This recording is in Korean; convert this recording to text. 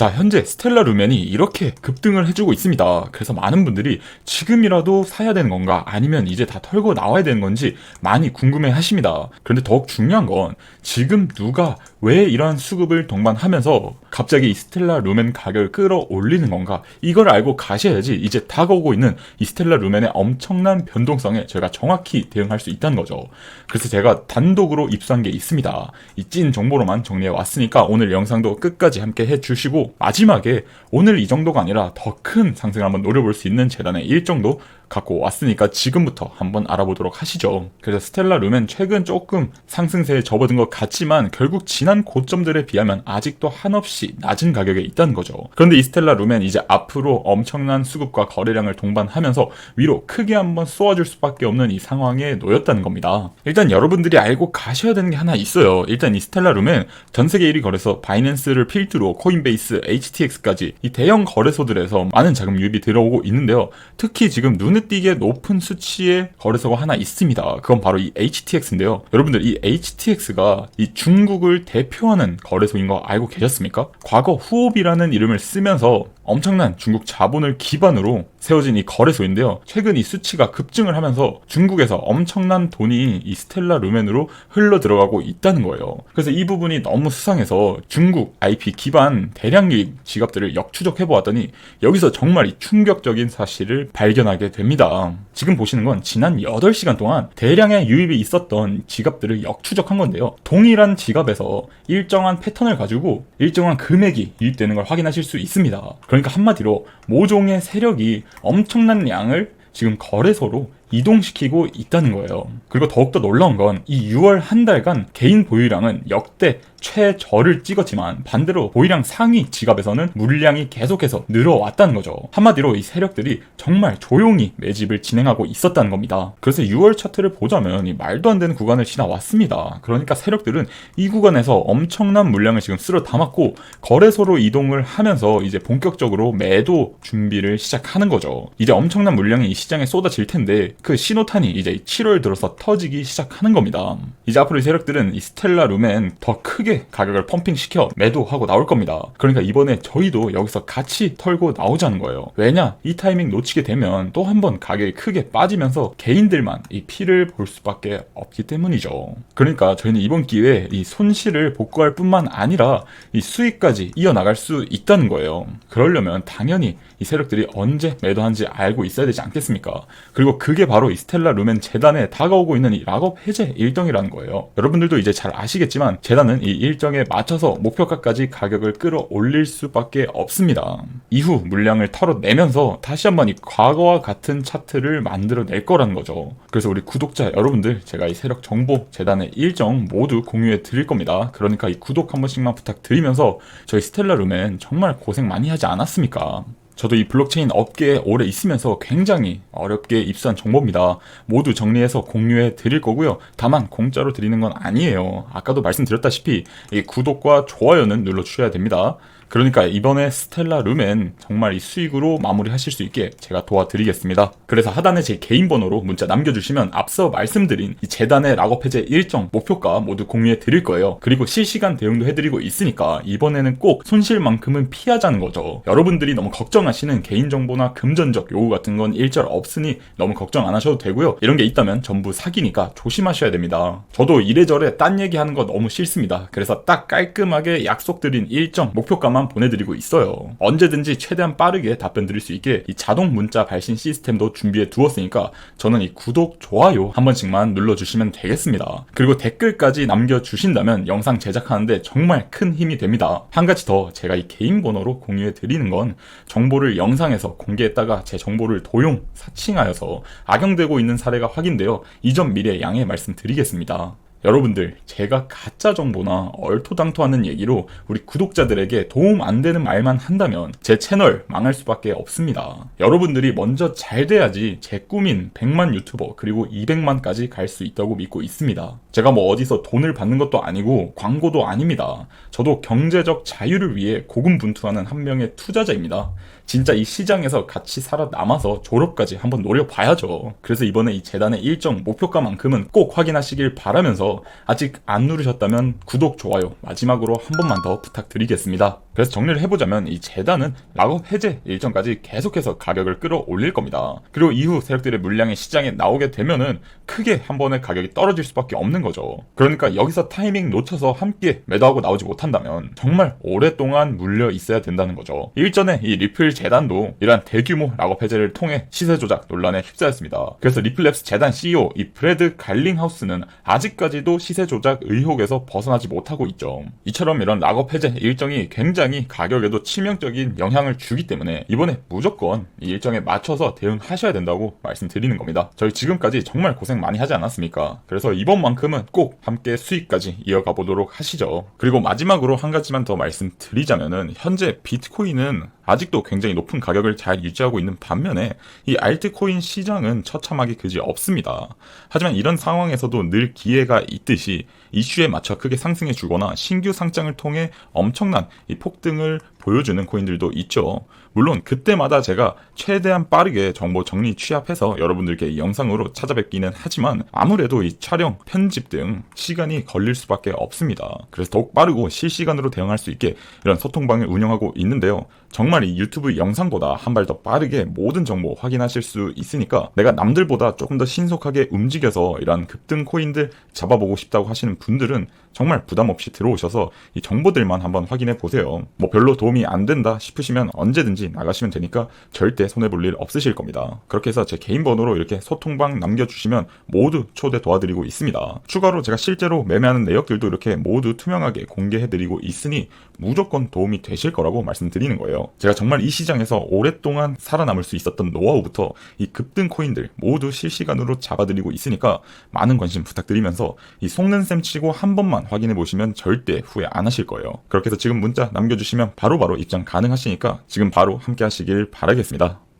자, 현재 스텔라 루멘이 이렇게 급등을 해주고 있습니다. 그래서 많은 분들이 지금이라도 사야 되는 건가 아니면 이제 다 털고 나와야 되는 건지 많이 궁금해 하십니다. 그런데 더욱 중요한 건 지금 누가 왜 이러한 수급을 동반하면서 갑자기 이 스텔라 루멘 가격을 끌어올리는 건가 이걸 알고 가셔야지 이제 다가오고 있는 이 스텔라 루멘의 엄청난 변동성에 저희가 정확히 대응할 수 있다는 거죠. 그래서 제가 단독으로 입수한 게 있습니다. 이 찐 정보로만 정리해 왔으니까 오늘 영상도 끝까지 함께 해 주시고 마지막에 오늘 이 정도가 아니라 더 큰 상승을 한번 노려볼 수 있는 재단의 일 정도 갖고 왔으니까 지금부터 한번 알아보도록 하시죠. 그래서 스텔라 루멘 최근 조금 상승세에 접어든 것 같지만 결국 지난 고점들에 비하면 아직도 한없이 낮은 가격에 있다는 거죠. 그런데 이 스텔라 루멘 이제 앞으로 엄청난 수급과 거래량을 동반하면서 위로 크게 한번 쏘아줄 수밖에 없는 이 상황에 놓였다는 겁니다. 일단 여러분들이 알고 가셔야 되는 게 하나 있어요. 일단 이 스텔라 루멘 전 세계 1위 거래소 바이낸스를 필두로 코인베이스, HTX까지 이 대형 거래소들에서 많은 자금 유입이 들어오고 있는데요. 특히 지금 눈에 띄게 높은 수치의 거래소가 하나 있습니다. 그건 바로 이 HTX인데요. 여러분들 이 HTX가 이 중국을 대표하는 거래소인 거 알고 계셨습니까? 과거 후옵이라는 이름을 쓰면서 엄청난 중국 자본을 기반으로 세워진 이 거래소인데요. 최근 이 수치가 급증을 하면서 중국에서 엄청난 돈이 이 스텔라 루멘으로 흘러 들어가고 있다는 거예요. 그래서 이 부분이 너무 수상해서 중국 IP 기반 대량 유입 지갑들을 역추적해 보았더니 여기서 정말 이 충격적인 사실을 발견하게 됩니다. 지금 보시는 건 지난 8시간 동안 대량의 유입이 있었던 지갑들을 역추적한 건데요. 동일한 지갑에서 일정한 패턴을 가지고 일정한 금액이 유입되는 걸 확인하실 수 있습니다. 그러니까 한마디로 모종의 세력이 엄청난 양을 지금 거래소로 이동시키고 있다는 거예요. 그리고 더욱더 놀라운 건 이 6월 한 달간 개인 보유량은 역대 최저를 찍었지만 반대로 보유량 상위 지갑에서는 물량이 계속해서 늘어왔다는 거죠. 한마디로 이 세력들이 정말 조용히 매집을 진행하고 있었다는 겁니다. 그래서 6월 차트를 보자면 이 말도 안 되는 구간을 지나왔습니다. 그러니까 세력들은 이 구간에서 엄청난 물량을 지금 쓸어 담았고 거래소로 이동을 하면서 이제 본격적으로 매도 준비를 시작하는 거죠. 이제 엄청난 물량이 이 시장에 쏟아질 텐데 그 신호탄이 이제 7월 들어서 터지기 시작하는 겁니다. 이제 앞으로 이 세력들은 이 스텔라 룸엔 더 크게 가격을 펌핑시켜 매도하고 나올 겁니다. 그러니까 이번에 저희도 여기서 같이 털고 나오자는 거예요. 왜냐? 이 타이밍 놓치게 되면 또 한 번 가격이 크게 빠지면서 개인들만 이 피를 볼 수밖에 없기 때문이죠. 그러니까 저희는 이번 기회에 이 손실을 복구할 뿐만 아니라 이 수익까지 이어나갈 수 있다는 거예요. 그러려면 당연히 이 세력들이 언제 매도한지 알고 있어야 되지 않겠습니까? 그리고 그게 바로 이 스텔라 루멘 재단에 다가오고 있는 이 락업 해제 일정이라는 거예요. 여러분들도 이제 잘 아시겠지만 재단은 이 일정에 맞춰서 목표가까지 가격을 끌어올릴 수밖에 없습니다. 이후 물량을 털어내면서 다시 한번 이 과거와 같은 차트를 만들어낼 거라는 거죠. 그래서 우리 구독자 여러분들 제가 이 세력 정보 재단의 일정 모두 공유해 드릴 겁니다. 그러니까 이 구독 한 번씩만 부탁드리면서 저희 스텔라 루멘 정말 고생 많이 하지 않았습니까? 저도 이 블록체인 업계에 오래 있으면서 굉장히 어렵게 입수한 정보입니다. 모두 정리해서 공유해 드릴 거고요. 다만 공짜로 드리는 건 아니에요. 아까도 말씀드렸다시피 이 구독과 좋아요는 눌러 주셔야 됩니다. 그러니까 이번에 스텔라 룸엔 정말 이 수익으로 마무리하실 수 있게 제가 도와드리겠습니다. 그래서 하단에 제 개인 번호로 문자 남겨주시면 앞서 말씀드린 이 재단의 락업 해제 일정 목표가 모두 공유해 드릴 거예요. 그리고 실시간 대응도 해드리고 있으니까 이번에는 꼭 손실만큼은 피하자는 거죠. 여러분들이 너무 걱정하시는 개인정보나 금전적 요구 같은 건 일절 없으니 너무 걱정 안 하셔도 되고요. 이런 게 있다면 전부 사기니까 조심하셔야 됩니다. 저도 이래저래 딴 얘기하는 거 너무 싫습니다. 그래서 딱 깔끔하게 약속드린 일정 목표가만 문자만 보내드리고 있어요. 언제든지 최대한 빠르게 답변 드릴 수 있게 이 자동 문자 발신 시스템도 준비해 두었으니까 저는 이 구독, 좋아요 한 번씩만 눌러주시면 되겠습니다. 그리고 댓글까지 남겨주신다면 영상 제작하는데 정말 큰 힘이 됩니다. 한 가지 더 제가 이 개인 번호로 공유해 드리는 건 정보를 영상에서 공개했다가 제 정보를 도용, 사칭하여서 악용되고 있는 사례가 확인되어 이 점 미래 양해 말씀드리겠습니다. 여러분들, 제가 가짜 정보나 얼토당토하는 얘기로 우리 구독자들에게 도움 안 되는 말만 한다면 제 채널 망할 수밖에 없습니다. 여러분들이 먼저 잘 돼야지 제 꿈인 100만 유튜버 그리고 200만까지 갈 수 있다고 믿고 있습니다. 제가 뭐 어디서 돈을 받는 것도 아니고 광고도 아닙니다. 저도 경제적 자유를 위해 고군분투하는 한 명의 투자자입니다. 진짜 이 시장에서 같이 살아남아서 졸업까지 한번 노려봐야죠. 그래서 이번에 이 재단의 일정 목표가만큼은 꼭 확인하시길 바라면서 아직 안 누르셨다면 구독, 좋아요 마지막으로 한 번만 더 부탁드리겠습니다. 그래서 정리를 해보자면 이 재단은 락업 해제 일정까지 계속해서 가격을 끌어올릴 겁니다. 그리고 이후 세력들의 물량이 시장에 나오게 되면은 크게 한 번에 가격이 떨어질 수밖에 없는 거죠. 그러니까 여기서 타이밍 놓쳐서 함께 매도하고 나오지 못한다면 정말 오랫동안 물려 있어야 된다는 거죠. 일전에 이 리플 재단도 이러한 대규모 락업 해제를 통해 시세 조작 논란에 휩싸였습니다. 그래서 리플랩스 재단 CEO 이 브래드 갈링하우스는 아직까지 도 시세 조작 의혹에서 벗어나지 못하고 있죠. 이처럼 이런 락업 해제 일정이 굉장히 가격에도 치명적인 영향을 주기 때문에 이번에 무조건 이 일정에 맞춰서 대응하셔야 된다고 말씀드리는 겁니다. 저희 지금까지 정말 고생 많이 하지 않았습니까? 그래서 이번만큼은 꼭 함께 수익까지 이어가 보도록 하시죠. 그리고 마지막으로 한 가지만 더 말씀드리자면은 현재 비트코인은 아직도 굉장히 높은 가격을 잘 유지하고 있는 반면에 이 알트코인 시장은 처참하게 그지 없습니다. 하지만 이런 상황에서도 늘 기회가 있듯이 이슈에 맞춰 크게 상승해 주거나 신규 상장을 통해 엄청난 이 폭등을 보여주는 코인들도 있죠. 물론 그때마다 제가 최대한 빠르게 정보 정리 취합해서 여러분들께 이 영상으로 찾아뵙기는 하지만 아무래도 이 촬영, 편집 등 시간이 걸릴 수밖에 없습니다. 그래서 더욱 빠르고 실시간으로 대응할 수 있게 이런 소통방을 운영하고 있는데요. 정말 이 유튜브 영상보다 한 발 더 빠르게 모든 정보 확인하실 수 있으니까 내가 남들보다 조금 더 신속하게 움직여서 이런 급등 코인들 잡아보고 싶다고 하시는 분들은 정말 부담 없이 들어오셔서 이 정보들만 한번 확인해 보세요. 뭐 별로 도움이 안 된다 싶으시면 언제든지 나가시면 되니까 절대 손해볼 일 없으실 겁니다. 그렇게 해서 제 개인 번호로 이렇게 소통방 남겨주시면 모두 초대 도와드리고 있습니다. 추가로 제가 실제로 매매하는 내역들도 이렇게 모두 투명하게 공개해드리고 있으니 무조건 도움이 되실 거라고 말씀드리는 거예요. 제가 정말 이 시장에서 오랫동안 살아남을 수 있었던 노하우부터 이 급등 코인들 모두 실시간으로 잡아드리고 있으니까 많은 관심 부탁드리면서 이 속는 셈 치고 한 번만 확인해 보시면 절대 후회 안 하실 거예요. 그렇게 해서 지금 문자 남겨주시면 바로바로 입장 가능하시니까 지금 바로 함께 하시길 바라겠습니다.